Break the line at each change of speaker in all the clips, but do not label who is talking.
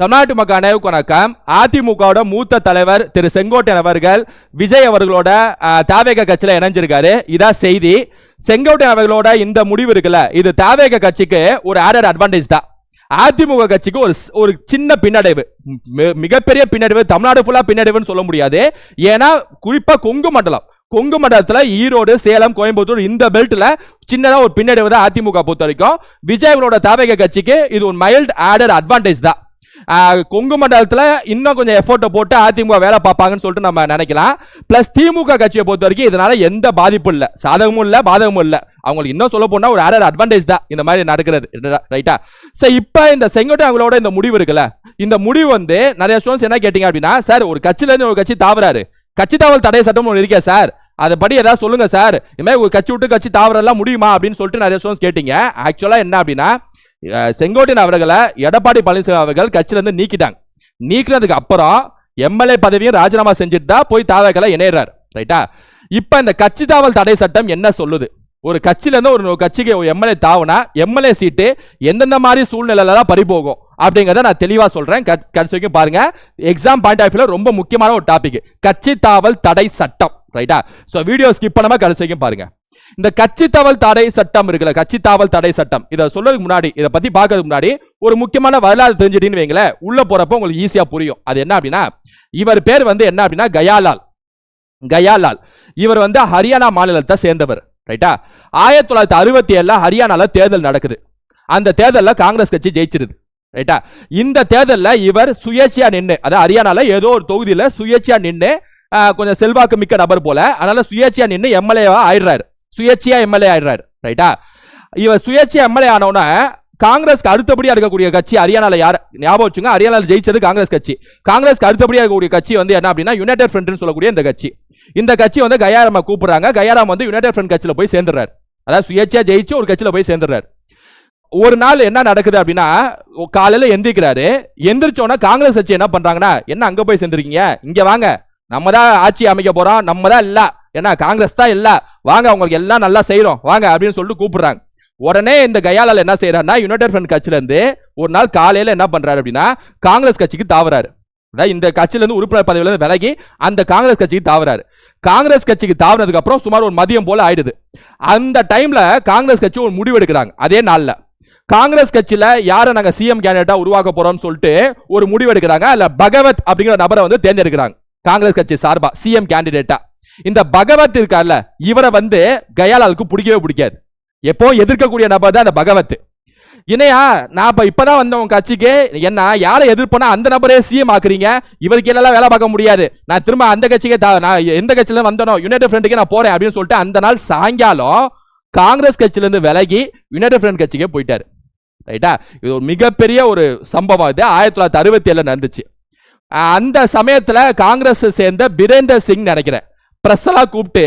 தமிழ்நாட்டு மக்கள் அனைவருக்கும் வணக்கம். அதிமுகவோட மூத்த தலைவர் திரு செங்கோட்டையன் அவர்கள் விஜய் அவர்களோட தாவேக கட்சியில் இணைஞ்சிருக்காரு. இதான் செய்தி. செங்கோட்டையன் அவர்களோட இந்த முடிவு இருக்குல்ல இது தாவேக கட்சிக்கு ஒரு ஆடட் அட்வான்டேஜ் தான். அதிமுக கட்சிக்கு ஒரு ஒரு சின்ன பின்னடைவு. மிகப்பெரிய பின்னடைவு தமிழ்நாடு ஃபுல்லாக பின்னடைவுன்னு சொல்ல முடியாது. ஏன்னா குறிப்பாக கொங்கு மண்டலம். கொங்கு மண்டலத்தில் ஈரோடு சேலம் கோயம்புத்தூர் இந்த பெல்ட்டில் சின்னதாக ஒரு பின்னடைவு தான் அதிமுக பொறுத்த வரைக்கும். விஜய் அவர்களோட தாவேக கட்சிக்கு இது ஒரு மைல்ட் ஆடட் அட்வான்டேஜ் தான். கொங்கு மண்டலத்தில் இன்னும் கொஞ்சம் எஃபோர்ட்டை போட்டு அதிமுக வேலை பார்ப்பாங்கன்னு சொல்லிட்டு நம்ம நினைக்கலாம். பிளஸ் திமுக கட்சியை பொறுத்த வரைக்கும் இதனால எந்த பாதிப்பும் இல்லை. சாதகமும் இல்லை பாதகமும் இல்லை. அவங்களுக்கு இன்னும் சொல்ல போனால் ஒரு ஆடர் அட்வான்டேஜ் தான் இந்த மாதிரி நடக்கிறது. ரைட்டா சார் இப்போ இந்த செங்கோட்டை அவங்களோட இந்த முடிவு இருக்குல்ல? இந்த முடிவு வந்து நிறைய ஸ்டூடெண்ட்ஸ் என்ன கேட்டீங்க அப்படின்னா சார் ஒரு கட்சியிலேருந்து ஒரு கட்சி தாவறாரு. கட்சி தாவல் தடை சட்டம் ஒன்று இருக்கே சார் அதை படி ஏதாவது சொல்லுங்க சார் இந்த மாதிரி ஒரு கட்சி விட்டு கட்சி தாவரெல்லாம் முடியுமா? அப்படின்னு சொல்லிட்டு நிறைய ஸ்டூடெண்ட்ஸ் கேட்டீங்க. ஆக்சுவலாக என்ன அப்படின்னா செங்கோட்டையன் அவர்களை எடப்பாடி பழனிசாமி அவர்கள் கட்சியிலிருந்து நீக்கிட்டாங்க. நீக்கினதுக்கு அப்புறம் எம்எல்ஏ பதவியும் ராஜினாமா செஞ்சுட்டு தான் போய் தாவக்கல இணையறாரு. ரைட்டா இப்போ இந்த கட்சி தாவல் தடை சட்டம் என்ன சொல்லுது? ஒரு கட்சியிலேருந்து ஒரு கட்சிக்கு எம்எல்ஏ தாவுனா எம்எல்ஏ சீட்டு எந்தெந்த மாதிரி சூழ்நிலையில தான் அப்படிங்கிறத நான் தெளிவாக சொல்கிறேன் கட்சி கடைசி வரைக்கும் பாருங்க எக்ஸாம் பாயிண்ட் ஆஃப் வியூவில் ரொம்ப முக்கியமான ஒரு டாபிக் கட்சி தாவல் தடை சட்டம். ரைட்டா ஸோ வீடியோ ஸ்கிப் பண்ணாமல் கடைசி வரைக்கும் பாருங்கள் இந்த கட்சி தாவல் தடை சட்டம் இருக்குல்ல கட்சி தாவல் தடை சட்டம். இதை சொல்றதுக்கு முன்னாடி இதை பத்தி பார்க்கறதுக்கு முன்னாடி ஒரு முக்கியமான வரலாறு தெரிஞ்சிட்டீங்கன்னு வைங்களேன் உள்ள போறப்ப உங்களுக்கு ஈஸியா புரியும். அது என்ன அப்படின்னா இவர் பேர் வந்து என்ன அப்படின்னா கயாலால். கயாலால். இவர் வந்து ஹரியானா மாநிலத்தை சேர்ந்தவர் ரைட்டா ஆயிரத்தி தொள்ளாயிரத்தி அறுபத்தி ஏழுல ஹரியானால தேர்தல் நடக்குது. அந்த தேர்தலில் காங்கிரஸ் கட்சி ஜெயிச்சிருது ரைட்டா இந்த தேர்தலில் இவர் சுயேட்சையா நின்று அதாவது ஹரியானால ஏதோ ஒரு தொகுதியில் சுயேட்சையா நின்று கொஞ்சம் செல்வாக்கு மிக்க நபர் போல அதனால சுயேட்சையா நின்று எம்எல்ஏவா ஆயிடுறாரு. சுயேட்சையா எம்எல்ஏ ஆயிடுறாரு. ரைட்டா இவர் சுயேட்சையா எம்எல்ஏ ஆனவுடனே காங்கிரஸ்க்கு அடுத்தபடியா இருக்கக்கூடிய கட்சி ஹரியானால யார்? ஞாபகம் வச்சுங்க ஹரியானால ஜெயிச்சது காங்கிரஸ் கட்சி. காங்கிரஸ்க்கு அடுத்தபடியா இருக்கக்கூடிய கட்சி வந்து என்ன அப்படின்னா யுனைடெட் ஃப்ரண்ட்னு சொல்லக்கூடிய இந்த கட்சி. இந்த கட்சி வந்து கயாராம கூப்பிடுறாங்க. கயாராம் வந்து யுனைடெட் ஃப்ரண்ட் கட்சியில போய் சேர்ந்துறாரு அதாவது சுயேட்சையா ஜெயிச்சு ஒரு கட்சியில போய் சேர்ந்துறாரு ஒரு நாள் என்ன நடக்குது அப்படின்னா காலையில் காலையில எந்திரிக்கிறாரு. எந்திரிச்சோன்னா காங்கிரஸ் கட்சி என்ன பண்றாங்கன்னா என்ன அங்கே போய் சேர்ந்துருக்கீங்க? இங்கே வாங்க. நம்ம தான் ஆட்சி அமைக்க போறோம். நம்ம தான் இல்லை. ஏன்னா காங்கிரஸ் தான் இல்லை. வாங்க உங்களுக்கு எல்லாம் நல்லா செய்கிறோம் வாங்க அப்படின்னு சொல்லிட்டு கூப்பிடுறாங்க. உடனே இந்த கயாலால் என்ன செய்யறாருன்னா யுனைடெட் ஃப்ரண்ட் கட்சியிலேருந்து ஒரு நாள் காலையில் என்ன பண்ணுறாரு அப்படின்னா காங்கிரஸ் கட்சிக்கு தாவறாரு. இந்த கட்சியிலேருந்து உறுப்பினர் பதவியிலேருந்து விலகி அந்த காங்கிரஸ் கட்சிக்கு தாவறாரு. காங்கிரஸ் கட்சிக்கு தாவனதுக்கு அப்புறம் சுமார் ஒரு மதியம் போல ஆயிடுது. அந்த டைம்ல காங்கிரஸ் கட்சி ஒரு முடிவு எடுக்கிறாங்க அதே நாள்ல. காங்கிரஸ் கட்சியில யாரை நாங்க சிஎம் கேண்டிடேட்டா உருவாக்க போறோம்னு சொல்லிட்டு ஒரு முடிவு எடுக்கிறாங்க. அதுல பகவத் அப்படிங்கிற நபரை வந்து தேர்ந்தெடுக்கிறாங்க. காங்கிரஸ் கட்சி சார்பா சிஎம் கேண்டிடேட்டா இந்த பகவத் இருக்கார்ல இவரை வந்து கயாலாலுக்கு பிடிக்கவே பிடிக்காது. எப்போ எதிர்க்கக்கூடிய நபர் தான் அந்த பகவத். இணையா நான் இப்ப இப்பதான் வந்த உங்க கட்சிக்கு. என்ன யாரை எதிர்ப்பனா அந்த நபரே சிஎம் ஆக்குறீங்க? இவருக்கு எல்லாம் வேலை பார்க்க முடியாது. நான் திரும்ப அந்த கட்சிக்கே தா- நான் எந்த கட்சியில வந்தனோ யுனைடெட் ஃப்ரண்ட்டுக்கே நான் போறேன் அப்படின்னு சொல்லிட்டு அந்த நாள் சாயங்காலம் காங்கிரஸ் கட்சியிலேருந்து விலகி யுனைடெட் ஃப்ரண்ட் கட்சிக்கே போயிட்டாரு. ரைட்டா? இது ஒரு மிகப்பெரிய ஒரு சம்பவம் இது. ஆயிரத்தி தொள்ளாயிரத்தி அறுபத்தி ஏழில் நடந்துச்சு. அந்த சமயத்தில் காங்கிரஸ் சேர்ந்த பிரேந்தர் சிங் நினைக்கிறேன். பிரஸ் எல்லாம் கூப்பிட்டு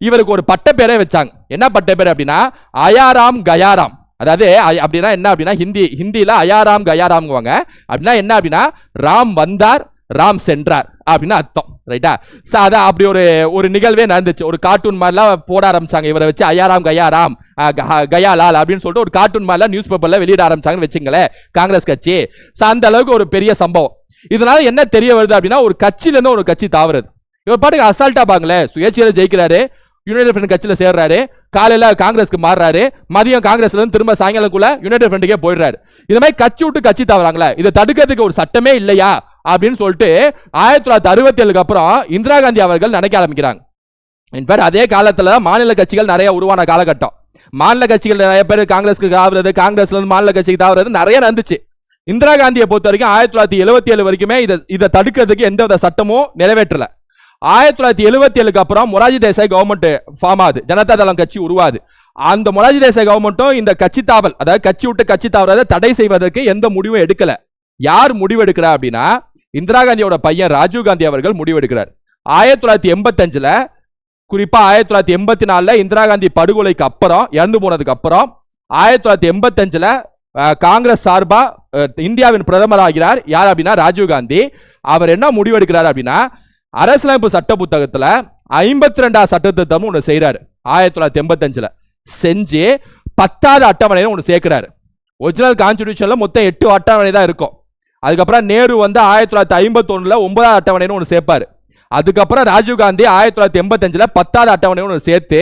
இவருக்கு ஒரு பட்ட பேரே வச்சாங்க. என்ன பட்ட பேர் அப்படின்னா அயாராம் கயாராம். அதாவது அப்படின்னா என்ன அப்படின்னா ஹிந்தி ஹிந்தியில் அயாராம் கயாராம்ங்குவாங்க. அப்படின்னா என்ன அப்படின்னா ராம் வந்தார் ராம் சென்றார் அப்படின்னு அர்த்தம். ரைட்டா ஸோ அதான் அப்படி ஒரு ஒரு நிகழ்வே நடந்துச்சு. ஒரு கார்ட்டூன் மாதிரிலாம் போட ஆரம்பிச்சாங்க. இவரை வச்சு ஐயாராம் கயாராம் அஹ், க- கயாலால் அப்படின்னு சொல்லிட்டு ஒரு கார்ட்டூன் மாதிரிலாம் நியூஸ் பேப்பரில் வெளியிட ஆரம்பிச்சாங்கன்னு வச்சுங்களேன் காங்கிரஸ் கட்சி. ஸோ அந்த அளவுக்கு ஒரு பெரிய சம்பவம். இதனால என்ன தெரிய வருது அப்படின்னா ஒரு கட்சியிலேருந்து ஒரு கட்சி தாவறது. இவர் பாட்டுக்கு அசால்ட்டா பாங்களே சுயேட்சையில ஜெயிக்கிறாரு. யுனைடெட் ஃப்ரண்ட் கட்சியில் சேர்றாரு. காலையில் காங்கிரஸ்க்கு மாறுறாரு. மதியம் காங்கிரஸ்ல இருந்து திரும்ப சாயங்காலம்குள்ள யுனைடெட் ஃப்ரண்ட்டுக்கே போயிடுறாரு. இந்த மாதிரி கட்சி விட்டு கட்சி தவறாங்களே இதை தடுக்கிறதுக்கு ஒரு சட்டமே இல்லையா? அப்படின்னு சொல்லிட்டு ஆயிரத்தி தொள்ளாயிரத்தி அறுபத்தி ஏழுக்கு அப்புறம் இந்திரா காந்தி அவர்கள் நினைக்க ஆரம்பிக்கிறாங்க. இன்ஃபேக்ட் அதே காலத்தில் மாநில கட்சிகள் நிறைய உருவான காலகட்டம். மாநில கட்சிகள் நிறைய பேர் காங்கிரஸ்க்கு தாவுறது காங்கிரஸ்ல இருந்து மாநில கட்சிக்கு தாவுறது நிறைய நடந்துச்சு. இந்திரா காந்தியை பொறுத்த வரைக்கும் ஆயிரத்தி தொள்ளாயிரத்தி எழுபத்தி ஏழு வரைக்குமே இதை இதை தடுக்கிறதுக்கு எந்த வித சட்டமும் நிறைவேற்றலை. ஆயிரத்தி தொள்ளாயிரத்தி எழுபத்தி ஏழுக்கு அப்புறம் மொராஜி தேசாய் கவர்மெண்ட் ஃபார்ம் ஆகுது. ஜனதா தளம் கட்சி உருவாது அந்த மொராஜி தேசாய் கவர்மெண்ட்டும் இந்த கட்சி தாவல் அதாவது கட்சி விட்டு கட்சி தாவறதை தடை செய்வதற்கு எந்த முடிவும் எடுக்கல. யார் முடிவு எடுக்கிறா அப்படின்னா இந்திரா காந்தியோட பையன் ராஜீவ் காந்தி அவர்கள் முடிவு எடுக்கிறார். ஆயிரத்தி தொள்ளாயிரத்தி எண்பத்தஞ்சில் குறிப்பாக ஆயிரத்தி தொள்ளாயிரத்தி எண்பத்தி நாலில் இந்திரா காந்தி படுகொலைக்கு அப்புறம் இறந்து போனதுக்கு அப்புறம் ஆயிரத்தி தொள்ளாயிரத்தி எண்பத்தஞ்சில் காங்கிரஸ் சார்பாக இந்தியாவின் பிரதமர் ஆகிறார் யார் அப்படின்னா ராஜீவ் காந்தி. அவர் என்ன முடிவெடுக்கிறார் அப்படின்னா அரசியலமைப்பு சட்ட புத்தகத்துல ஐம்பத்தி ரெண்டாவது சட்டத்திட்டம் ஒன்று செய்றாரு. ஆயிரத்தி தொள்ளாயிரத்தி எண்பத்தஞ்சுல செஞ்சு பத்தாவது அட்டவணைன்னு ஒன்று சேர்க்கிறாரு. ஒரிஜினல் கான்ஸ்டியூஷனில் மொத்தம் எட்டு அட்டவணை தான் இருக்கும். அதுக்கப்புறம் நேரு வந்து ஆயிரத்தி தொள்ளாயிரத்தி ஐம்பத்தொன்னுல ஒன்பதாவது அட்டவணைன்னு ஒன்று சேர்ப்பாரு. அதுக்கப்புறம் ராஜீவ்காந்தி ஆயிரத்தி தொள்ளாயிரத்தி எண்பத்தஞ்சுல பத்தாவது அட்டவணைன்னு ஒன்று சேர்த்து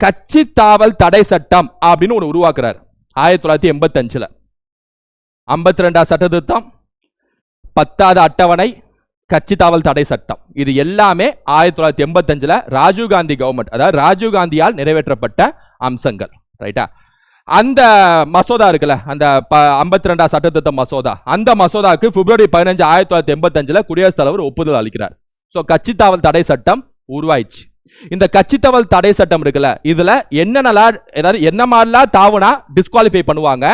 கட்சி தாவல் தடை சட்டம் அப்படின்னு ஒன்று உருவாக்குறாரு. ஆயிரத்தி தொள்ளாயிரத்தி எண்பத்தஞ்சில் ஐம்பத்தி ரெண்டாவது சட்ட திருத்தம் பத்தாவது அட்டவணை கட்சி தாவல் தடை சட்டம். இது எல்லாமே ஆயிரத்தி தொள்ளாயிரத்தி எண்பத்தஞ்சில் ராஜீவ் காந்தி கவர்மெண்ட் அதாவது ராஜீவ் காந்தியால் நிறைவேற்றப்பட்ட அம்சங்கள். ரைட்டா அந்த மசோதா இருக்குல்ல அந்த ஐம்பத்தி ரெண்டாம் சட்டத்திருத்த மசோதா. அந்த மசோதாவுக்கு பிப்ரவரி பதினஞ்சு ஆயிரத்தி தொள்ளாயிரத்தி எண்பத்தஞ்சில் குடியரசுத் தலைவர் ஒப்புதல் அளிக்கிறார். ஸோ கட்சி தாவல் தடை சட்டம் உருவாயிடுச்சு. இந்த கட்சி தவல் தடை சட்டம் இருக்குல்ல இதுல என்னென்னலாம் ஏதாவது என்ன மாதிரிலாம் தாவுனா டிஸ்குவாலிஃபை பண்ணுவாங்க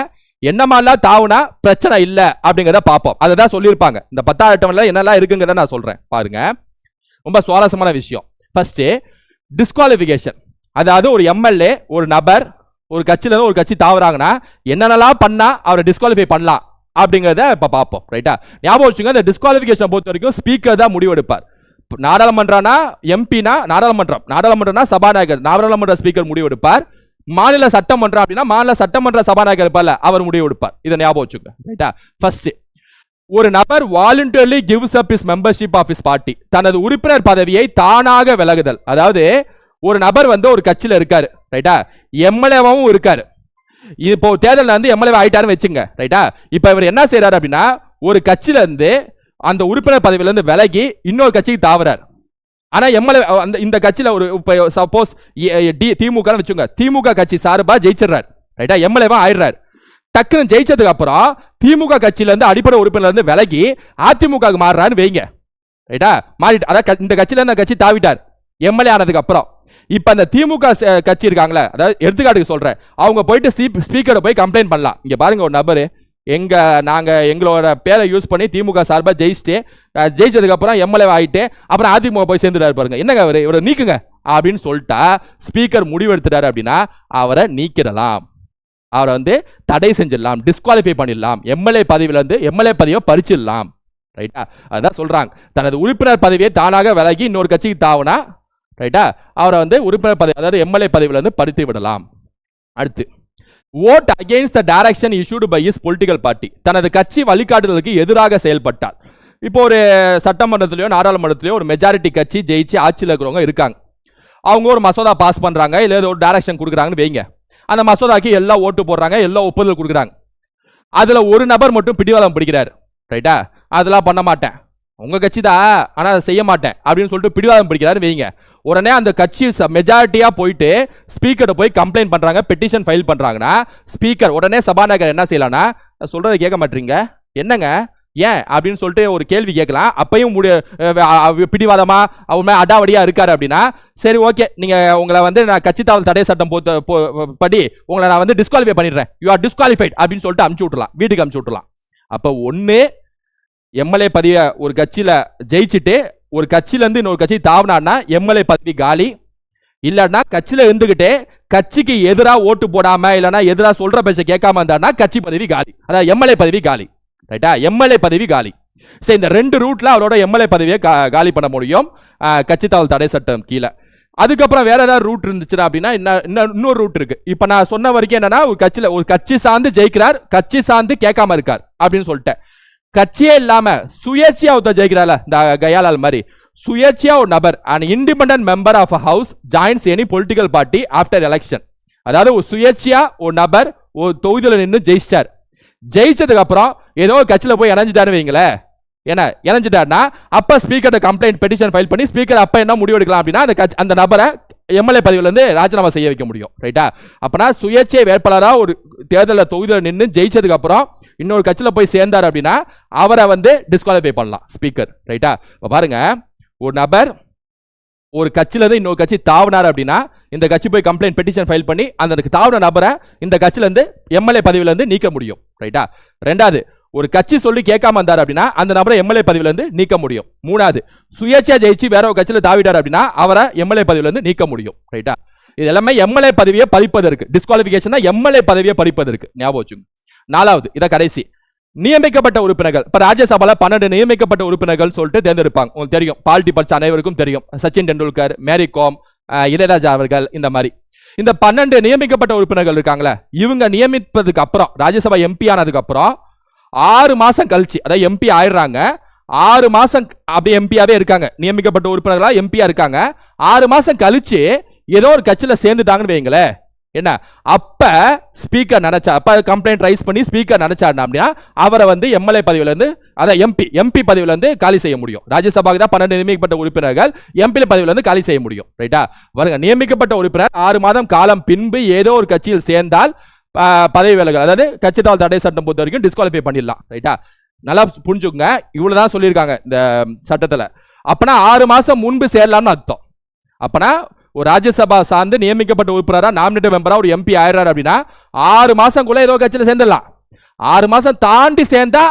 என்ன மாதிரிலாம் தாவுனா பிரச்சனை இல்லை அப்படிங்கிறத பார்ப்போம். அதை தான் சொல்லியிருப்பாங்க. இந்த பத்தாவது அட்டவணையில் என்னெல்லாம் இருக்குங்கிறத நான் சொல்றேன். பாருங்க. ரொம்ப சுவாரஸ்யமான விஷயம். ஃபர்ஸ்ட் டிஸ்குவாலிஃபிகேஷன் அதாவது ஒரு எம்எல்ஏ ஒரு நபர் ஒரு கட்சியிலேருந்து ஒரு கட்சி தாவுறாங்கன்னா என்னென்னலாம் பண்ணால் அவரை டிஸ்குவாலிஃபை பண்ணலாம் அப்படிங்கிறத இப்போ பார்ப்போம். ரைட்டா ஞாபகம் வச்சுங்க இந்த டிஸ்குவாலிஃபிகேஷன் பொறுத்த வரைக்கும் ஸ்பீக்கர் தான் முடிவெடுப்பார். இப்ப நாடாளுமன்றம்னா எம்பினா நாடாளுமன்றம். நாடாளுமன்றம்னா சபாநாயகர் நாடாளுமன்ற ஸ்பீக்கர் முடிவெடுப்பார். மாநில சட்டமன்றம் அப்படின்னா மாநில சட்டமன்ற சபாநாயகர் இருப்பார்ல அவர் முடிவெடுப்பார் இதை ஞாபகம் வச்சுக்க ரைட்டா ஃபர்ஸ்ட் ஒரு நபர் voluntarily gives up his membership of his party தனது உறுப்பினர் பதவியை தானாக விலகுதல். அதாவது ஒரு நபர் வந்து ஒரு கட்சியில் இருக்காரு. ரைட்டா எம்எல்ஏவாவும் இருக்காரு. இப்போ தேர்தலில் வந்து எம்எல்ஏ ஆயிட்டாருன்னு வச்சுங்க ரைட்டா இப்போ இவர் என்ன செய்றாரு அப்படின்னா ஒரு கட்சியில இருந்து அந்த உறுப்பினர் பதவியிலேருந்து விலகி இன்னொரு கட்சிக்கு தாவறார். ஆனால் எம்எல்ஏ அந்த இந்த கட்சியில் ஒரு இப்போ சப்போஸ் திமுக வச்சுங்க திமுக கட்சி சார்பா ஜெயிச்சிடுறாரு. ரைட்டா? எம்எல்ஏவா ஆயிடுறாரு. டக்குன்னு ஜெயிச்சதுக்கு அப்புறம் திமுக கட்சியிலேருந்து அடிப்படை உறுப்பினர்லேருந்து விலகி அதிமுக மாறுறான்னு வைங்க. ரைட்டா? மாறிட்டு அதான் இந்த கட்சியில இருந்து அந்த கட்சி தாவிட்டார்? எம்எல்ஏ ஆனதுக்கு அப்புறம். இப்போ அந்த திமுக கட்சி இருக்காங்களே அதாவது எடுத்துக்காட்டுக்கு சொல்கிறேன் அவங்க போயிட்டு ஸ்பீக்கரை போய் கம்ப்ளைண்ட் பண்ணலாம். இங்கே பாருங்க ஒரு நபர். எங்கள் நாங்கள் எங்களோட பேரை யூஸ் பண்ணி திமுக சார்பாக ஜெயிச்சுட்டு ஜெயிச்சதுக்கப்புறம் எம்எல்ஏ ஆகிட்டு அப்புறம் அதிமுக போய் சேர்ந்துட்டாரு பாருங்க. என்னங்க அவர் இவரை நீக்குங்க. அப்படின்னு சொல்லிட்டா ஸ்பீக்கர் முடிவெடுத்துட்டாரு அப்படின்னா அவரை நீக்கிடலாம். அவரை வந்து தடை செஞ்சிடலாம் டிஸ்குவாலிஃபை பண்ணிடலாம். எம்எல்ஏ பதவியிலேருந்து எம்எல்ஏ பதவியை பறிச்சிடலாம். ரைட்டா அதுதான் சொல்கிறாங்க தனது உறுப்பினர் பதவியை தானாக விலகி இன்னொரு கட்சிக்கு தாவுனா ரைட்டா அவரை வந்து உறுப்பினர் பதவி அதாவது எம்எல்ஏ பதவியிலேருந்து பறித்து விடலாம். அடுத்து. Vote against the direction issued by his political party தனது கட்சி வழிகாட்டுதலுக்கு எதிராக செயல்பட்டார். இப்போ ஒரு சட்டமன்றத்திலையோ நாடாளுமன்றத்திலையோ ஒரு மெஜாரிட்டி கட்சி ஜெயிச்சு ஆட்சியில் இருக்கிறவங்க இருக்காங்க. அவங்க ஒரு மசோதா பாஸ் பண்ணுறாங்க இல்லை ஏதோ ஒரு டைரக்ஷன் கொடுக்குறாங்கன்னு வைங்க. அந்த மசோதாக்கு எல்லாம் ஓட்டு போடுறாங்க எல்லாம் ஒப்புதல் கொடுக்குறாங்க. அதில் ஒரு நபர் மட்டும் பிடிவாதம் பிடிக்கிறார். ரைட்டா அதெல்லாம் பண்ண மாட்டேன். உங்கள் கட்சி தான் ஆனால் அதை செய்ய மாட்டேன். அப்படின்னு சொல்லிட்டு பிடிவாதம் பிடிக்கிறாரு வைங்க. உடனே அந்த கட்சி மெஜாரிட்டியாக போயிட்டு ஸ்பீக்கரை போய் கம்ப்ளைண்ட் பண்ணுறாங்க பெட்டிஷன் ஃபைல் பண்ணுறாங்கன்னா ஸ்பீக்கர் உடனே சபாநாயகர் என்ன செய்யலாம்னா சொல்கிறத கேட்க மாட்டீங்க. என்னங்க? ஏன்? அப்படின்னு சொல்லிட்டு ஒரு கேள்வி கேட்கலாம். அப்பையும் முடி அஹ் அடாவடியாக இருக்காரு அப்படின்னா சரி ஓகே. நீங்கள் உங்களை வந்து நான் கட்சி தாவல் தடை சட்டம் போ- படி உங்களை நான் வந்து டிஸ்குவாலிஃபை பண்ணிடுறேன். யூ ஆர் டிஸ்குவாலிஃபைட் அப்படின்னு சொல்லிட்டு அமுச்சு விட்டுலாம் வீட்டுக்கு அமுச்சு விட்டுலாம் அப்போ ஒன்று எம்எல்ஏ பதிய ஒரு கட்சியில் ஜெயிச்சுட்டு ஒரு கட்சியிலேருந்து இன்னொரு கட்சி தாவினாருன்னா எம்எல்ஏ பதவி காலி. இல்லைன்னா கட்சியில் இருந்துக்கிட்டே கட்சிக்கு எதிராக ஓட்டு போடாமல் இல்லைன்னா எதிராக சொல்கிற பேச கேட்காம இருந்தாருன்னா கட்சி பதவி காலி. அதாவது எம்எல்ஏ பதவி காலி. ரைட்டா எம்எல்ஏ பதவி காலி. சரி இந்த ரெண்டு ரூட்ல அவரோட எம்எல்ஏ பதவியை கா- காலி பண்ண முடியும். கட்சி தாவல் தடை சட்டம் கீழே. அதுக்கப்புறம் வேற ஏதாவது ரூட் இருந்துச்சுன்னா அப்படின்னா இன்னும் இன்னொரு ரூட் இருக்கு. இப்போ நான் சொன்ன வரைக்கும் என்னன்னா ஒரு கட்சியில் ஒரு கட்சி சார்ந்து ஜெயிக்கிறார் கட்சி சார்ந்து கேட்காம இருக்கார் அப்படின்னு சொல்லிட்டேன். கட்சியே இல்லாம சுயேட்சியா ஒருத்தர் ஜெயிக்கிறார்ல இந்த கயாலால் மாதிரி. சுயேட்சையா ஒரு நபர் and independent member of a house joins any political party after election அதாவது ஒரு சுயேட்சையா ஒரு நபர் ஒரு தொகுதியில் நின்று ஜெயிச்சார். ஜெயிச்சதுக்கு அப்புறம் ஏதோ ஒரு கட்சியில போய் இணைஞ்சிட்டாரு வைங்களேன் என்ன இணைஞ்சிட்டாருன்னா அப்ப ஸ்பீக்கர் கம்ப்ளைண்ட் பெட்டிஷன் ஃபைல் பண்ணி ஸ்பீக்கர் அப்ப என்ன முடிவு எடுக்கலாம் அப்படின்னா அந்த அந்த நபரை எம்எல்ஏ பதவியிலேருந்து ராஜினாமா செய்ய வைக்க முடியும் ரைட்டா அப்போனா சுயேட்சை வேட்பாளராக ஒரு தேர்தலில் தொகுதியில் நின்று ஜெயிச்சதுக்கப்புறம் இன்னொரு கட்சியில் போய் சேர்ந்தார் அப்படின்னா அவரை வந்து டிஸ்குவாலிஃபை பண்ணலாம் ஸ்பீக்கர் ரைட்டா இப்போ பாருங்கள் ஒரு நபர் ஒரு கட்சியிலேருந்து இன்னொரு கட்சி தாவினார் அப்படின்னா இந்த கட்சி போய் கம்ப்ளைண்ட் பெட்டிஷன் ஃபைல் பண்ணி அந்த தாவின நபரை இந்த கட்சியிலேருந்து எம்எல்ஏ பதவியிலேருந்து நீக்க முடியும் ரைட்டா ரெண்டாவது ஒரு கட்சி சொல்லி கேட்காம இருந்தார் அப்படின்னா அந்த நபரை எம்எல்ஏ பதவியிலிருந்து நீக்க முடியும். மூணாவது சுயேட்சையா ஜெயிச்சு வேற ஒரு கட்சியில் தாவிட்டார் அப்படின்னா அவரை எம்எல்ஏ பதவியிலிருந்து நீக்க முடியும். ரைட்டா இது எல்லாமே எம்எல்ஏ பதவியை பறிப்பதற்கு டிஸ்குவாலிஃபிகேஷன் எம்எல்ஏ பதவியை பறிப்பதற்கு. ஞாபகம் வச்சுங்க. நாலாவது இதை கடைசி. நியமிக்கப்பட்ட உறுப்பினர்கள் இப்போ ராஜ்யசபாவில் பன்னெண்டு நியமிக்கப்பட்ட உறுப்பினர்கள் சொல்லிட்டு தேர்ந்தெடுப்பாங்க. உங்களுக்கு தெரியும். பால்டி படிச்ச அனைவருக்கும் தெரியும். சச்சின் டெண்டுல்கர் மேரி கோம் இளையராஜா அவர்கள் இந்த மாதிரி. இந்த பன்னெண்டு நியமிக்கப்பட்ட உறுப்பினர்கள் இருக்காங்களே இவங்க நியமிப்பதுக்கு அப்புறம் ராஜ்யசபா எம்பி ஆனதுக்கு அப்புறம் ஆறு மாதம் கழிச்சு அதாவது எம்பி ஆயிடுறாங்க. ஆறு மாதம் அப்படியே எம்பியாவே இருக்காங்க. நியமிக்கப்பட்ட உறுப்பினர்களாக எம்பியா இருக்காங்க. ஆறு மாதம் கழிச்சு ஏதோ ஒரு கட்சியில் சேர்ந்துட்டாங்கன்னு வைங்களேன். என்ன? அப்போ ஸ்பீக்கர் நினச்சா அப்போ கம்ப்ளைண்ட் ரைஸ் பண்ணி ஸ்பீக்கர் நினச்சாருனா அப்படின்னா அவரை வந்து எம்எல்ஏ பதவியிலேருந்து அதான் எம்பி எம்பி பதவியிலேருந்து காலி செய்ய முடியும். ராஜ்யசபாவுக்கு தான் பன்னெண்டு நியமிக்கப்பட்ட உறுப்பினர்கள் எம்பி பதவியிலேருந்து காலி செய்ய முடியும். ரைட்டா வருங்க. நியமிக்கப்பட்ட உறுப்பினர் ஆறு மாதம் காலம் பின்பு ஏதோ ஒரு கட்சியில் சேர்ந்தால் பதவி விலகல் அதாவது கட்சி தடை சட்டம் பொறுத்த வரைக்கும் டிஸ்குவாலிஃபை பண்ணிடலாம். ரைட்டா நல்லா புரிஞ்சுக்கங்க. இவ்வளவுதான் சொல்லியிருக்காங்க இந்த சட்டத்தில். அப்போனா ஆறு மாதம் முன்பு சேரலாம்னு அர்த்தம். அப்போனா ஒரு ராஜ்யசபா சார்ந்து நியமிக்கப்பட்ட உறுப்பினரா நாமினேட் மெம்பராக ஒரு எம்பி ஆயிடுறாரு அப்படின்னா ஆறு மாசம்குள்ள ஏதோ கட்சியில் சேர்ந்துடலாம். ஆறு மாதம் தாண்டி சேர்ந்தா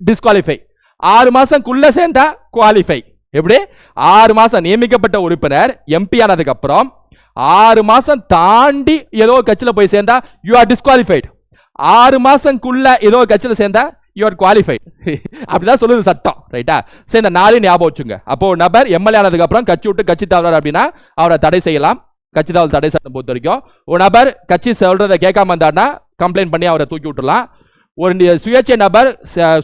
டிஸ்குவாலிஃபை ஆறு மாசம்குள்ள சேர்ந்தா குவாலிஃபை எப்படி? ஆறு மாதம் நியமிக்கப்பட்ட உறுப்பினர் எம்பி ஆனதுக்கப்புறம் ஆறு மாசம் தாண்டி ஏதோ ஒரு போய் சேர்ந்தா யூ ஆர் டிஸ்குவாலிஃபைடு ஆறு மாசம்குள்ள ஏதோ ஒரு சேர்ந்தா யூ ஆர் குவாலிஃபைட் அப்படிதான் சொல்லுது சட்டம் ரைட்டா சரி இந்த நாளையும் ஞாபகம் வச்சுங்க. அப்போ ஒரு நபர் எம்எல்ஏ ஆனதுக்கு அப்புறம் கட்சி விட்டு கட்சி தவறாரு அப்படின்னா அவரை தடை செய்யலாம். கட்சி தவறு தடை சட்டம் பொறுத்த வரைக்கும் ஒரு நபர் கட்சி சொல்றதை கேட்காம இருந்தாருன்னா கம்ப்ளைண்ட் பண்ணி அவரை தூக்கி விட்டுலாம் ஒரு சுயேட்சை நபர்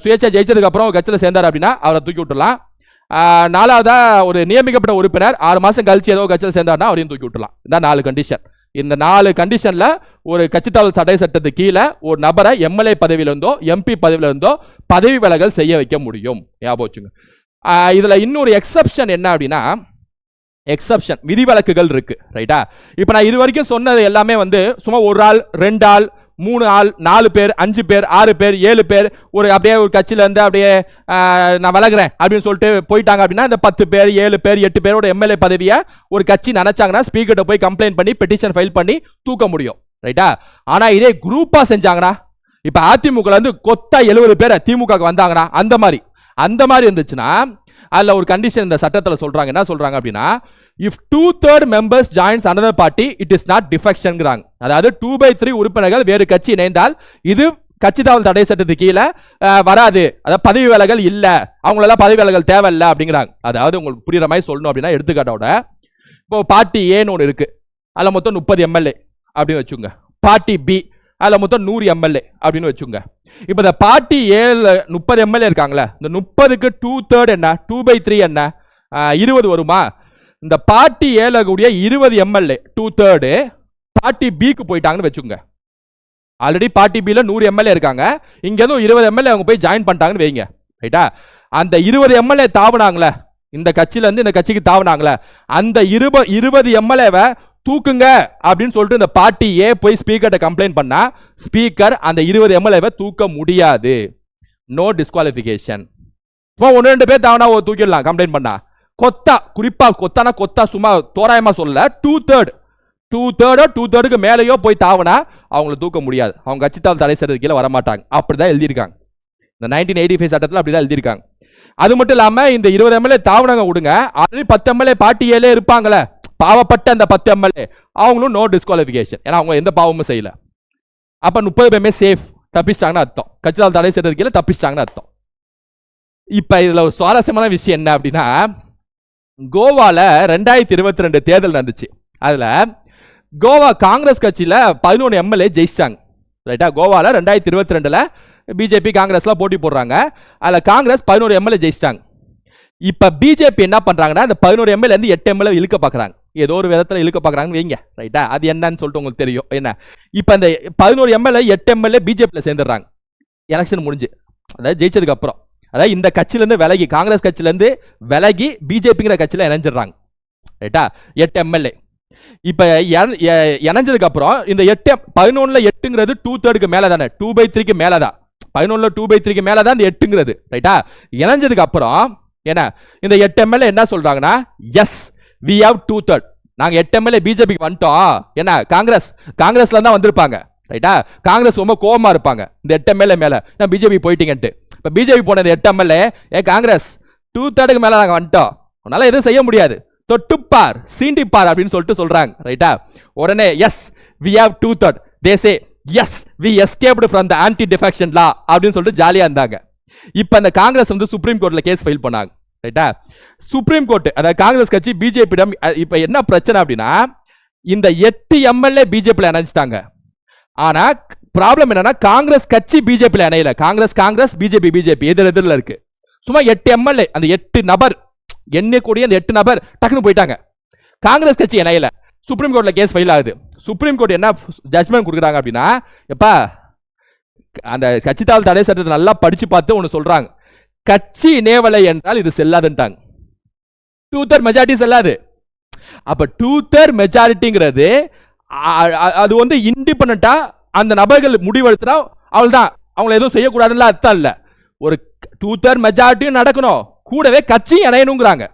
சுயேட்சை ஜெயிச்சதுக்கு அப்புறம் கட்சியில் சேர்ந்தார் அப்படின்னா அவரை தூக்கி விட்டுலாம் நாலாவதா ஒரு நியமிக்கப்பட்ட உறுப்பினர் ஆறு மாதம் கழிச்சு ஏதோ கட்சியில் சேர்ந்தார்னா அவரையும் தூக்கி விட்டுறலாம் இதான் நாலு கண்டிஷன் இந்த நாலு கண்டிஷனில் ஒரு கட்சித்தாவல் தடை சட்டத்துக்கு கீழே ஒரு நபரை எம்எல்ஏ பதவியிலிருந்தோ எம்பி பதவியிலிருந்தோ பதவி விலகல் செய்ய வைக்க முடியும். ஞாபகம் வச்சுங்க. இதில் இன்னொரு எக்ஸப்ஷன் என்ன அப்படின்னா எக்ஸப்ஷன் விதிவிலக்குகள் இருக்குது ரைட்டா இப்போ நான் இது வரைக்கும் சொன்னது எல்லாமே வந்து சும்மா ஒரு ஆள் ரெண்டு ஆள் மூணு ஆள் நாலு பேர் அஞ்சு பேர் ஆறு பேர் ஏழு பேர் ஒரு அப்படியே ஒரு கட்சியிலேருந்து அப்படியே நான் விலகுறேன் அப்படின்னு சொல்லிட்டு போயிட்டாங்க அப்படின்னா இந்த பத்து பேர் ஏழு பேர் எட்டு பேரோட எம்எல்ஏ பதவியை ஒரு கட்சி நினச்சாங்கன்னா ஸ்பீக்கர்கிட்ட போய் கம்ப்ளைண்ட் பண்ணி பெட்டிஷன் ஃபைல் பண்ணி தூக்க முடியும். ரைட்டா ஆனால் இதே குரூப்பாக செஞ்சாங்கன்னா இப்போ அதிமுகலேருந்து கொத்தா எழுபது பேர் திமுகவுக்கு வந்தாங்கன்னா அந்த மாதிரி. அந்த மாதிரி இருந்துச்சுன்னா அதில் ஒரு கண்டிஷன் இந்த சட்டத்தில் சொல்கிறாங்க என்ன சொல்கிறாங்க அப்படின்னா if two third members joins another party it is not டிஃபெக்ஷன்ங்கிறாங்க அதாவது டூ பை த்ரீ உறுப்பினர்கள் வேறு கட்சி இணைந்தால் இது கட்சி தாவல் தடை சட்டத்துக்கு கீழே வராது. அதாவது பதவி வேலைகள் இல்லை. அவங்களெல்லாம் பதவி வேலைகள் தேவையில்லை அப்படிங்கிறாங்க. அதாவது உங்களுக்கு புரியுற மாதிரி சொல்லணும் அப்படின்னா எடுத்துக்காட்டோட இப்போ பார்ட்டி ஏன்னு ஒன்று இருக்குது அதில் மொத்தம் முப்பது எம்எல்ஏ அப்படின்னு வச்சுங்க பார்ட்டி பி அதில் மொத்தம் நூறு எம்எல்ஏ அப்படின்னு வச்சுங்க இப்போ இந்த பார்ட்டி ஏழு முப்பது எம்எல்ஏ இருக்காங்களே இந்த முப்பதுக்கு டூ தேர்ட் என்ன? டூ பை த்ரீ என்ன? இருபது வருமா? இந்த பார்ட்டி ஏல கூடிய இருபது எம்எல்ஏ டூ தேர்டு பார்ட்டி பிக்கு போயிட்டாங்கன்னு வச்சுங்க ஆல்ரெடி பார்ட்டி பியில் நூறு எம்எல்ஏ இருக்காங்க. இங்கேருந்து இருபது எம்எல்ஏ அவங்க போய் ஜாயின் பண்ணிட்டாங்கன்னு வைங்க. ரைட்டா அந்த இருபது எம்எல்ஏ தாவுனாங்களே இந்த கட்சியிலேருந்து இந்த கட்சிக்கு தாவுனாங்களே அந்த இருப இருபது எம்எல்ஏவை தூக்குங்க அப்படின்னு சொல்லிட்டு இந்த பார்ட்டி ஏ போய் ஸ்பீக்கர்கிட்ட கம்ப்ளைண்ட் பண்ணால் ஸ்பீக்கர் அந்த இருபது எம்எல்ஏவை தூக்க முடியாது. நோ டிஸ்குவாலிஃபிகேஷன் இப்போ ஒன்று ரெண்டு பேர் தாவனா தூக்கிடலாம் கம்ப்ளைண்ட் பண்ணா. கொத்தா குறிப்பா கொத்தானா கொத்தா சும்மா தோராயமா சொல்லல. டூ தேர்ட் டூ தேர்டோ டூ தேர்டுக்கு மேலேயோ போய் தாவனா அவங்கள தூக்க முடியாது. அவங்க கட்சித்தால் தடை செய்யறது கீழே வரமாட்டாங்க. அப்படிதான் எழுதியிருக்காங்க. இந்த நைன்டீன் எயிட்டி ஃபைவ் சட்டத்தில் அப்படிதான் எழுதியிருக்காங்க. அது மட்டும் இல்லாம இந்த இருபது எம்எல்ஏ தாவனங்க விடுங்க. ஆல்ரெடி பத்து எம்எல்ஏ பார்ட்டி இருப்பாங்களே. பாவப்பட்ட அந்த பத்து எம்எல்ஏ அவங்களும் நோ டிஸ்குவாலிஃபிகேஷன் ஏன்னா அவங்க எந்த பாவமும் செய்யல. அப்ப முப்பது பேருமே சேஃப் தப்பிச்சிட்டாங்கன்னு அர்த்தம். கட்சித்தால் தடை செய்யறது கீழே தப்பிச்சிட்டாங்கன்னு அர்த்தம். இப்போ இதில் ஒரு சுவாரஸ்யமான விஷயம் என்ன அப்படின்னா கோவால ரெண்டாயிரத்தி இருபத்தி ரெண்டு தேர்தல் நடந்துச்சு. அதுல கோவா காங்கிரஸ் கட்சியில பதினொன்று எம்எல்ஏ ஜெயிச்சாங்க ரைட்டா? கோவால ரெண்டாயிரத்தி இருபத்தி ரெண்டுல பிஜேபி காங்கிரஸ்லாம் போட்டி போடுறாங்க. அதில் காங்கிரஸ் பதினோரு எம்எல்ஏ ஜெயிச்சிட்டாங்க. இப்போ பிஜேபி என்ன பண்ணுறாங்கன்னா அந்த பதினோரு எம்எல்ஏருந்து எட்டு எம்எல்ஏ இழுக்க பார்க்குறாங்க ஏதோ ஒரு விதத்தில் இழுக்க பார்க்குறாங்கன்னு வைங்க. ரைட்டா? அது என்னன்னு சொல்லிட்டு உங்களுக்கு தெரியும். என்ன? இப்போ அந்த பதினோரு எம்எல்ஏ எட்டு எம்எல்ஏ பிஜேபியில் சேர்ந்துடுறாங்க. எலெக்ஷன் முடிஞ்சு. அதாவது ஜெயிச்சதுக்கு அப்புறம். அதாவது இந்த கட்சியிலேருந்து விலகி காங்கிரஸ் கட்சியிலேருந்து விலகி பிஜேபிங்கிற கட்சியில் இணைஞ்சிடுறாங்க. ரைட்டா? எட்டு எம்எல்ஏ. இப்போ எ- இணைஞ்சதுக்கு அப்புறம் இந்த எட்டு பதினொன்னுல எட்டுங்கிறது டூ தேர்டுக்கு மேலே தானே? டூ பை த்ரீக்கு மேலே தான். பதினொன்னுல டூ பை த்ரீக்கு மேலே தான் இந்த எட்டுங்கிறது. ரைட்டா? இணைஞ்சதுக்கு அப்புறம் என்ன? இந்த எட்டு எம்எல்ஏ என்ன சொல்றாங்கன்னா yes we have two third நாங்கள் எட்டு எம்எல்ஏ பிஜேபிக்கு வந்துட்டோம். என்ன? காங்கிரஸ். காங்கிரஸ்ல தான் வந்திருப்பாங்க. ரைட்டா? காங்கிரஸ் ரொம்ப கோபமாக இருப்பாங்க. இந்த எட்டு எம்எல்ஏ மேலே. நான் பிஜேபி போயிட்டீங்கன்ட்டு. இப்போ பிஜேபி போன இந்த எட்டு எம்எல்ஏ ஏ காங்கிரஸ். டூ தேர்டுக்கு மேலே நாங்கள் வந்துட்டோம். உன்னால் எதுவும் செய்ய முடியாது. தொட்டுப்பார் சீண்டிப்பார் அப்படின்னு சொல்லிட்டு சொல்கிறாங்க ரைட்டா உடனே yes we have two third தேசே yes we escaped from the anti defection law அப்படின்னு சொல்லிட்டு ஜாலியாக இருந்தாங்க. இப்போ அந்த காங்கிரஸ் வந்து சுப்ரீம் கோர்ட்டில் கேஸ் ஃபைல் பண்ணாங்க. ரைட்டா சுப்ரீம் கோர்ட் அதாவது காங்கிரஸ் கட்சி பிஜேபியிடம் இப்போ என்ன பிரச்சனை அப்படின்னா இந்த எட்டு எம்எல்ஏ பிஜேபியில் இணைஞ்சிட்டாங்க. ஆனால் ப்ராப்ளம் என்னன்னா காங்கிரஸ் கட்சி பிஜேபியில் இணையல. காங்கிரஸ் காங்கிரஸ் பிஜேபி பிஜேபி எதிர் எதிரில் இருக்கு. சும்மா எட்டு எம்எல்ஏ அந்த எட்டு நபர் எண்ணக்கூடிய அந்த எட்டு நபர் டக்குன்னு போயிட்டாங்க. காங்கிரஸ் கட்சி இணையல. சுப்ரீம் கோர்ட்டில் கேஸ் ஃபைல் ஆகுது. சுப்ரீம் கோர்ட் என்ன ஜட்மெண்ட் கொடுக்குறாங்க அப்படின்னா எப்பா அந்த கட்சி தாவல் தடை சட்டத்தை நல்லா படிச்சு பார்த்து ஒன்று சொல்றாங்க. கட்சி இணையவலை என்றால் இது செல்லாதுன்ட்டாங்க. டூ தேர்ட் மெஜாரிட்டி செல்லாது. அப்போ டூ தேர்ட் மெஜாரிட்டிங்கிறது அது வந்து இண்டிபெண்டா அந்த நபர்கள் முடிவெடுத்தா அவள் தான் அவங்கள எதுவும் செய்யக்கூடாதுன்னு அர்த்தம் இல்லை. ஒரு டூ தேர்ட் மெஜாரிட்டியும் நடக்கணும். கூடவே கட்சியும் இணையணுங்கிறாங்க.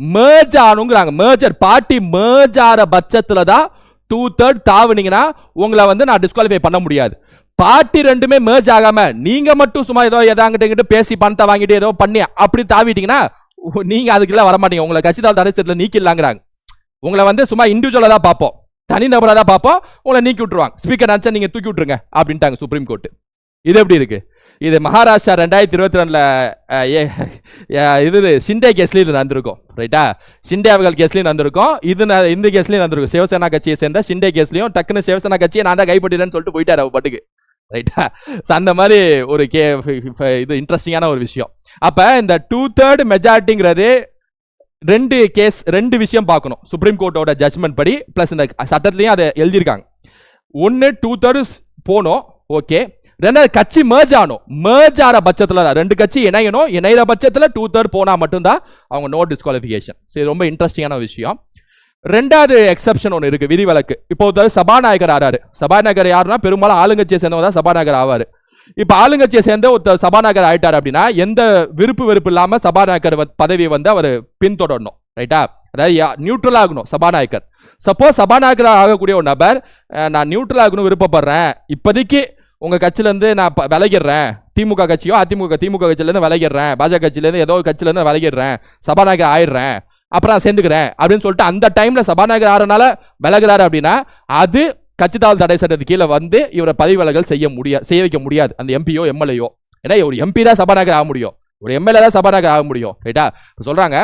மேர்ஜ் ஆகணுங்கிறாங்க. மேர்ஜர் பார்ட்டி மேர்ஜ் ஆகிற பட்சத்தில் தான் டூ தேர்ட் தாவுனீங்கன்னா உங்களை வந்து நான் டிஸ்குவாலிஃபை பண்ண முடியாது. பார்ட்டி ரெண்டுமே மேர்ஜ் ஆகாம நீங்க மட்டும் சும்மா ஏதோ எதாங்கிட்ட இங்கிட்ட பேசி பணத்தை வாங்கிட்டு ஏதோ பண்ணி அப்படி தாவிட்டீங்கன்னா நீங்க அதுக்குள்ள வரமாட்டீங்க. உங்களை கட்சி தாள் தடை நீக்கிடலாங்கிறாங்க. உங்களை வந்து சும்மா இண்டிவிஜுவலாக தான் பார்ப்போம். தனிநபராக தான் பார்ப்போம். உங்களை நீக்கி விட்டுருவாங்க. ஸ்பீக்கர் நினச்சா நீங்கள் தூக்கி விட்டுருங்க அப்படின்ட்டாங்க சுப்ரீம் கோர்ட் இது எப்படி இருக்கு? இது மகாராஷ்டிரா ரெண்டாயிரத்தி இருபத்தி ரெண்டில் இது சிண்டே கேஸ்லேயும் இது நடந்திருக்கும். ரைட்டா சிண்டே அவர்கள் கேஸ்லேயும் நடந்திருக்கும். இது இந்த கேஸ்லேயும் நடந்திருக்கும். சிவசேனா கட்சியை சேர்ந்த சிண்டே கேஸ்லையும் டக்குன்னு சிவசேனா கட்சியை நான் தான் கைப்பற்றிட்டேன்னு சொல்லிட்டு போயிட்டார் அவ பாட்டுக்கு. ரைட்டா ஸோ அந்த மாதிரி ஒரு கே இது இன்ட்ரெஸ்டிங்கான ஒரு விஷயம். அப்போ இந்த டூ தேர்ட் மெஜாரிட்டிங்கிறது ரெண்டு கேஸ் ரெண்டு விஷயம் பார்க்கணும். சுப்ரீம் கோர்ட்டோட ஜட்மெண்ட் படி ப்ளஸ் இந்த சட்டத்துலையும் அதை எழுதியிருக்காங்க. ஒன்று டூ தேர்ட்ஸ் போகணும் ஓகே ரெண்டாவது கட்சி மேர்ஜ் ஆகணும் மேர்ஜ் ஆகிற பட்சத்தில் தான். ரெண்டு கட்சி இணையணும் இணையிற பட்சத்தில் டூ தேர்ட் போனால் மட்டும்தான் அவங்க நோ டிஸ்குவாலிஃபிகேஷன் ஸோ இது ரொம்ப இன்ட்ரெஸ்டிங்கான விஷயம். ரெண்டாவது எக்ஸப்ஷன் ஒன்று இருக்குது விதிவிலக்கு. இப்போ ஒருத்தர் சபாநாயகர் ஆறாரு. சபாநாயகர் யாருன்னா பெரும்பாலும் ஆளுங்கட்சியை சேர்ந்தவங்க தான் சபாநாயகர் ஆவார். இப்போ ஆளுங்கட்சியை சேர்ந்த ஒருத்தர் சபாநாயகர் ஆயிட்டார் அப்படின்னா எந்த விருப்பு வெறுப்பு இல்லாமல் சபாநாயகர் பதவியை வந்து அவர் பின்தொடரணும் ரைட்டா அதாவது நியூட்ரல் ஆகணும் சபாநாயகர். சப்போஸ் சபாநாயகர் ஆகக்கூடிய ஒரு நபர் நான் நியூட்ரல் ஆகணும் விருப்பப்படுறேன். இப்போதைக்கு உங்கள் கட்சியிலேருந்து நான் விலகிடுறேன். திமுக கட்சியோ அதிமுக திமுக கட்சியிலேருந்து விலகிடுறேன். பாஜக கட்சியிலேருந்து ஏதோ ஒரு கட்சியிலேருந்து விலகிடுறேன். சபாநாயகர் ஆயிடுறேன். அப்புறம் நான் சேர்ந்துக்கிறேன் அப்படின்னு சொல்லிட்டு அந்த டைமில் சபாநாயகர் ஆறனால விலகிறாரு அப்படின்னா அது கட்சித்தாள் தடை சட்டத்து கீழே வந்து இவரை பதவி விலகல் செய்ய முடியாது செய்ய வைக்க முடியாது. அந்த எம்பியோ எம்எல்ஏயோ ஏன்னா ஒரு எம்பி தான் சபாநாயகர் ஆக முடியும். ஒரு எம்எல்ஏ தான் சபாநாயகர் ஆக முடியும். ரைட்டா இப்போ சொல்கிறாங்க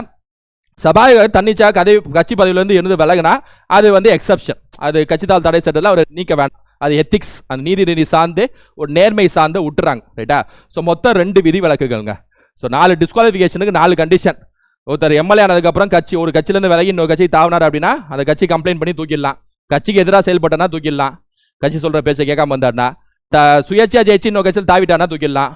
சபாநாயகர் தன்னிச்சா கதை கட்சி பதவியிலேருந்து இருந்து விலகினா அது வந்து எக்ஸப்ஷன் அது கட்சித்தாள் தடை சட்டத்தில் அவர் நீக்க வேண்டாம் அது எத்திக்ஸ் அந்த நீதி நீதி சார்ந்து ஒரு நேர்மை சார்ந்து விட்டுறாங்க ரைட்டா ஸோ மொத்தம் ரெண்டு விதி விளக்குகள்ங்க ஸோ நாலு டிஸ்குவாலிஃபிகேஷனுக்கு நாலு கண்டிஷன் ஒருத்தர் எம்எல்ஏ ஆனதுக்கப்புறம் கட்சி ஒரு கட்சியிலேருந்து விலகி இன்னொரு கட்சி தாவினார் அப்படின்னா அந்த கட்சி கம்ப்ளைண்ட் பண்ணி தூக்கிடலாம். கட்சிக்கு எதிராக செயல்பட்டனா தூக்கிடலாம். கட்சி சொல்கிற பேச்சை கேட்காம வந்தாருனா த சுயேட்சையா ஜெயிச்சு இன்னொரு கட்சியில் தாவிட்டானா தூக்கிடலாம்.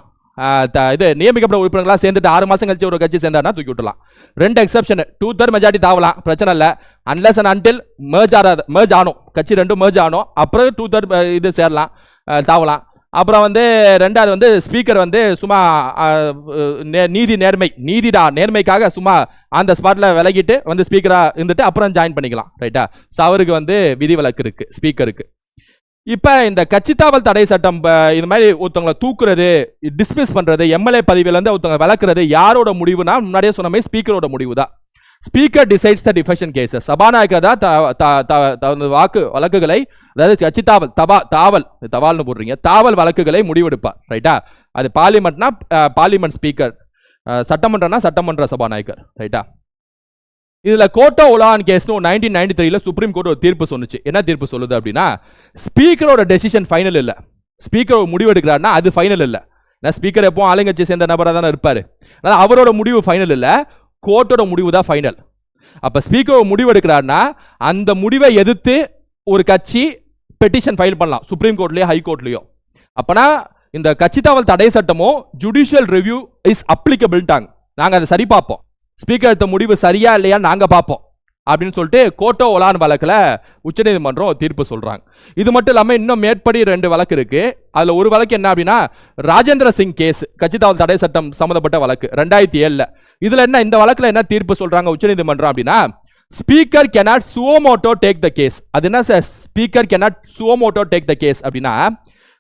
த- இது நியமிக்கப்பட்ட உறுப்பினர்களாக சேர்ந்துட்டு ஆறு மாதம் கழிச்சு ஒரு கட்சி சேர்ந்தாருனா தூக்கி விட்டுலாம் ரெண்டு எக்ஸப்ஷன் டூ தேர்ட் மெஜாரிட்டி தாவலாம் பிரச்சனை இல்லை. அன்லஸ் அண்ட் அன்டில் மேர்ஜ் ஆகாத மேர்ஜ் ஆனும். கட்சி ரெண்டும் மேர்ஜ் ஆனும். அப்புறம் டூ தேர்ட் இது சேரலாம் தாவலாம். அப்புறம் வந்து ரெண்டாவது வந்து ஸ்பீக்கர் வந்து சும்மா நீதி நேர்மை நீதிடா நேர்மைக்காக சும்மா அந்த ஸ்பாட்டில் விலகிட்டு வந்து ஸ்பீக்கராக இருந்துட்டு அப்புறம் ஜாயின் பண்ணிக்கலாம். ரைட்டா ஸோ அவருக்கு வந்து விதிவிலக்கு இருக்கு ஸ்பீக்கருக்கு இப்போ இந்த கட்சித்தாவல் தடை சட்டம் இது மாதிரி ஒருத்தவங்களை தூக்குறது டிஸ்மிஸ் பண்ணுறது எம்எல்ஏ பதவியிலேருந்து ஒருத்தவங்க விளக்குறது யாரோட முடிவுனா முன்னாடியே சொன்ன மாதிரி ஸ்பீக்கரோட முடிவு தான் speaker decides the defection cases சபாநாயகர் தான் த- த- தனது வாக்கு வழக்குகளை அதாவது கட்சி தாவல் தபா தாவல் தவால்னு போடுறீங்க தாவல் வழக்குகளை முடிவெடுப்பார். ரைட்டா அது பார்லிமெண்ட்னா பார்லிமெண்ட் ஸ்பீக்கர் சட்டமன்றம்னா சட்டமன்ற சபாநாயகர். ரைட்டா இதில் கோட்டோ உலான் கேஸ்னு நைன்டீன் நைன்டி த்ரீல சுப்ரீம் கோர்ட் ஒரு தீர்ப்பு சொன்னுச்சு. என்ன தீர்ப்பு சொல்லுது அப்படின்னா ஸ்பீக்கரோட டெசிஷன் ஃபைனல் இல்லை. ஸ்பீக்கர் முடிவு எடுக்கிறாருன்னா அது ஃபைனல் இல்லை. ஏன்னா ஸ்பீக்கர் எப்போ ஆளுங்கட்சி சேர்ந்த நபராக தானே இருப்பார். அதனால் அவரோட முடிவு ஃபைனல் இல்லை. கோர்ட்டோட முடிவு தான் ஃபைனல் அப்போ ஸ்பீக்கர் முடிவு எடுக்கிறாருன்னா அந்த முடிவை எதிர்த்து ஒரு கட்சி பெட்டிஷன் ஃபைல் பண்ணலாம். சுப்ரீம் கோர்ட்லயோ ஹை கோர்ட்லயோ அப்போனா இந்த கட்சி தாவல் தடை சட்டமும் ஜுடிஷியல் ரிவ்யூ இஸ் அப்ளிகபிள்ட்டாங்க நாங்கள் அதை சரி பார்ப்போம். ஸ்பீக்கர் எடுத்த முடிவு சரியா இல்லையா நாங்கள் பார்ப்போம். அப்படின்னு சொல்லிட்டு கோட்டோ ஒலான் வழக்கில் உச்சநீதிமன்றம் தீர்ப்பு சொல்கிறாங்க இது மட்டும் இல்லாமல் இன்னும் மேற்படி ரெண்டு வழக்கு இருக்கு. அதில் ஒரு வழக்கு என்ன அப்படின்னா ராஜேந்திர சிங் கேஸ் கட்சித்தாவல் தடை சட்டம் சம்மந்தப்பட்ட வழக்கு ரெண்டாயிரத்தி ஏழில். இதுல என்ன இந்த வழக்குல என்ன தீர்ப்பு சொல்றாங்க உச்சநீதிமன்றம் அப்படின்னா speaker cannot suo motu take the case அது என்ன sir? Speaker cannot suo motu take the case அப்படின்னா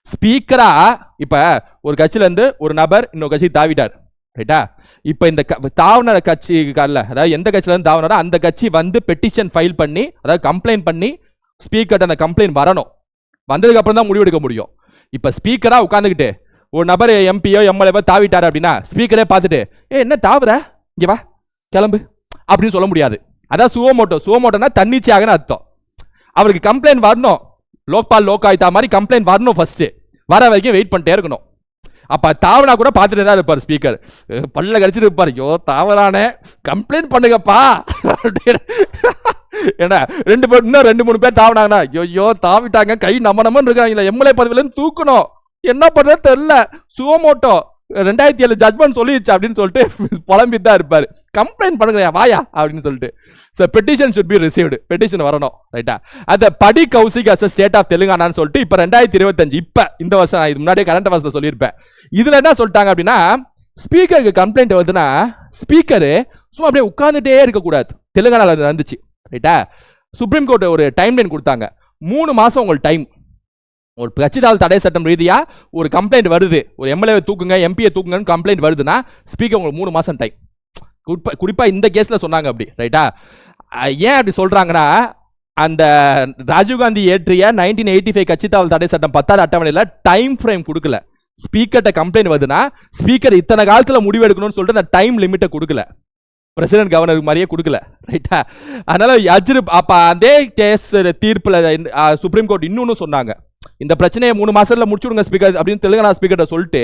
ஸ்பீக்கரா இப்ப ஒரு கட்சியில இருந்து ஒரு நபர் இன்னொரு கட்சி தாவிட்டார். ரைட்டா இப்ப இந்த க- கட்சி அல்ல அதாவது எந்த கட்சியில இருந்து அந்த கட்சி வந்து பெட்டிஷன் ஃபைல் பண்ணி அதாவது கம்ப்ளைண்ட் பண்ணி ஸ்பீக்கர்ட்ட அந்த கம்ப்ளைண்ட் வரணும். வந்ததுக்கு அப்புறம் தான் முடிவெடுக்க முடியும். இப்ப ஸ்பீக்கரா உட்காந்துக்கிட்டு ஒரு நபர் எம்பியோ எம்எல்ஏவோ தாவிட்டாரு அப்படின்னா ஸ்பீக்கரே பார்த்துட்டு ஏ என்ன தாவுற? இங்கே வா கிளம்பு. அப்படின்னு சொல்ல முடியாது. அதான் சுவமோட்டோ சுவமோட்டோனா தன்னிச்சையாகன்னு அர்த்தம். அவருக்கு கம்ப்ளைண்ட் வரணும். லோக்பால் லோகாயுத்தா மாதிரி கம்ப்ளைண்ட் வரணும் ஃபஸ்ட்டு வர வரைக்கும் வெயிட் பண்ணிட்டே இருக்கணும். அப்போ தாவனா கூட பார்த்துட்டு தான் இருப்பார் ஸ்பீக்கர் பல்ல கடிச்சிட்டு இருப்பார். ஐயோ தாவரானே கம்ப்ளைண்ட் பண்ணுங்கப்பா. அப்படின்னு. ஏன்னா ரெண்டு பேர் இன்னும் ரெண்டு மூணு பேர் தாவினாங்கன்னா ஐயோ தாவிட்டாங்க. கை நம்ம நம்மன்னு இருக்காங்க. எம்எல்ஏ பதவியிலேருந்து தூக்கணும். என்ன பண்றது தெரியல. சுவமோட்டோ ரெண்டாயிரத்தி ஏழு ஜட்மெண்ட் சொல்லிடுச்சு அப்படின்னு சொல்லிட்டு புலம்பி தான் இருப்பார். கம்ப்ளைண்ட் பண்ணுங்க வாயா அப்படின்னு சொல்லிட்டு. So petition should be received petition வரணும் ரைட்டா அந்த படி கௌசிக் அஸ் ஸ்டேட் ஆஃப் தெலுங்கானான்னு சொல்லிட்டு இப்போ ரெண்டாயிரத்தி இருபத்தஞ்சு இப்போ இந்த வருஷம் நான் இது முன்னாடியே கரண்ட் வருஷம் சொல்லியிருப்பேன். இதில் என்ன சொல்லிட்டாங்க அப்படின்னா ஸ்பீக்கருக்கு கம்ப்ளைண்ட் வருதுன்னா ஸ்பீக்கரு சும்மா அப்படியே உட்காந்துட்டே இருக்கக்கூடாது. தெலுங்கானாவில் நடந்துச்சு ரைட்டா சுப்ரீம் கோர்ட் ஒரு டைம் லைன் கொடுத்தாங்க. மூணு மாதம் உங்களுக்கு டைம் ஒரு கட்சிதால் தடை சட்டம் ரீதியா ஒரு கம்ப்ளைண்ட் வருது. ஒரு எம்எல்ஏ தூக்குங்க எம்பியை தூக்குங்கன்னு கம்ப்ளைண்ட் வருதுன்னா ஸ்பீக்கர் உங்களுக்கு மூணு மாசம் டைம் குறிப்பா குறிப்பா இந்த கேஸ்ல சொன்னாங்க அப்படி ரைட்டா ஏன் அப்படி சொல்றாங்கன்னா அந்த ராஜீவ்காந்தி ஏற்றிய நைன்டீன் எயிட்டி ஃபைவ் கட்சித்தாவல் தடை சட்டம் பத்தாவது அட்டவணையில் டைம் ஃப்ரேம் கொடுக்கல. ஸ்பீக்கர்கிட்ட கம்ப்ளைண்ட் வருதுன்னா ஸ்பீக்கர் இத்தனை காலத்தில் முடிவு எடுக்கணும்னு சொல்லிட்டு அந்த டைம் லிமிட்டை கொடுக்கல. பிரசிடென்ட் கவர்னருக்கு மாதிரியே கொடுக்கல ரைட்டா அதனால அஜ்ரு அப்போ அதே கேஸ் தீர்ப்பில் சுப்ரீம் கோர்ட் இன்னொன்னு சொன்னாங்க. இந்த பிரச்சனையை மூணு மாசத்துல முடிச்சுடுங்க ஸ்பீக்கர் அப்படின்னு தெலுங்கானா ஸ்பீக்கர் சொல்லிட்டு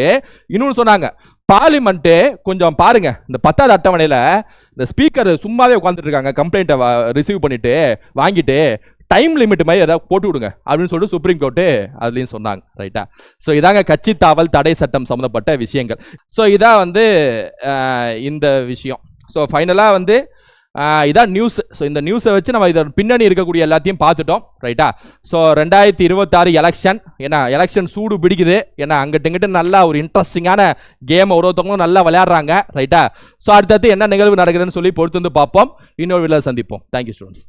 இன்னொன்று சொன்னாங்க. பார்லிமெண்ட்டு கொஞ்சம் பாருங்க இந்த பத்தாவது அட்டவணையில் இந்த ஸ்பீக்கர் சும்மாவே உட்காந்துட்டு இருக்காங்க கம்ப்ளைண்ட்டை ரிசீவ் பண்ணிட்டு வாங்கிட்டு டைம் லிமிட் மாதிரி ஏதாவது போட்டு விடுங்க அப்படின்னு சொல்லிட்டு சுப்ரீம் கோர்ட்டு அதுலேயும் சொன்னாங்க ரைட்டா ஸோ இதாங்க கட்சி தாவல் தடை சட்டம் சம்மந்தப்பட்ட விஷயங்கள். ஸோ இதான் வந்து இந்த விஷயம். ஸோ ஃபைனலாக வந்து இதான் நியூஸ் ஸோ இந்த நியூஸை வச்சு நம்ம இதோட பின்னணி இருக்கக்கூடிய எல்லாத்தையும் பார்த்துட்டோம். ரைட்டா ஸோ ரெண்டாயிரத்தி இருபத்தாறு எலெக்ஷன் ஏன்னா எலெக்ஷன் சூடு பிடிக்குது. ஏன்னா அங்கிட்ட நல்லா ஒரு இன்ட்ரெஸ்டிங்கான கேம் ஒரு ஒருத்தவங்களும் நல்லா விளையாடுறாங்க. ரைட்டா ஸோ அடுத்தடுத்து என்ன நிகழ்வு நடக்குதுன்னு சொல்லி பொறுத்து வந்து பார்ப்போம். இன்னொரு வீடியோவில் சந்திப்போம். Thank you students